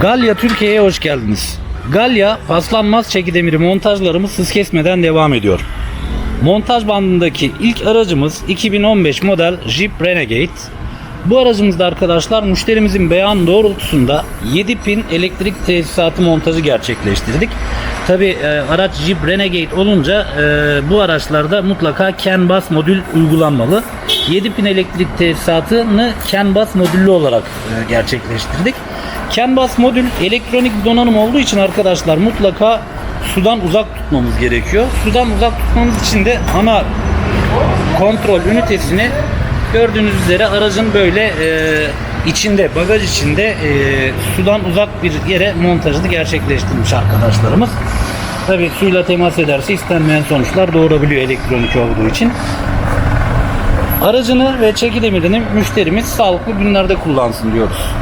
Galya Türkiye'ye hoş geldiniz. Galya paslanmaz çekidemiri montajlarımız hız kesmeden devam ediyor. Montaj bandındaki ilk aracımız 2015 model Jeep Renegade. Bu aracımızda arkadaşlar müşterimizin beyan doğrultusunda 7 pin elektrik tesisatı montajı gerçekleştirdik. Tabi araç Jeep Renegade olunca e, bu araçlarda mutlaka CAN bus modül uygulanmalı. 7 pin elektrik tesisatını CAN bus modüllü olarak e, gerçekleştirdik. CAN bus modül elektronik donanım olduğu için arkadaşlar mutlaka sudan uzak tutmamız gerekiyor. Sudan uzak tutmamız için de ana kontrol ünitesini gördüğünüz üzere aracın böyle e, içinde bagaj içinde e, sudan uzak bir yere montajını gerçekleştirmiş arkadaşlarımız. Tabi suyla temas ederse istenmeyen sonuçlar doğurabiliyor elektronik olduğu için. Aracını ve çeki müşterimiz sağlıklı günlerde kullansın diyoruz.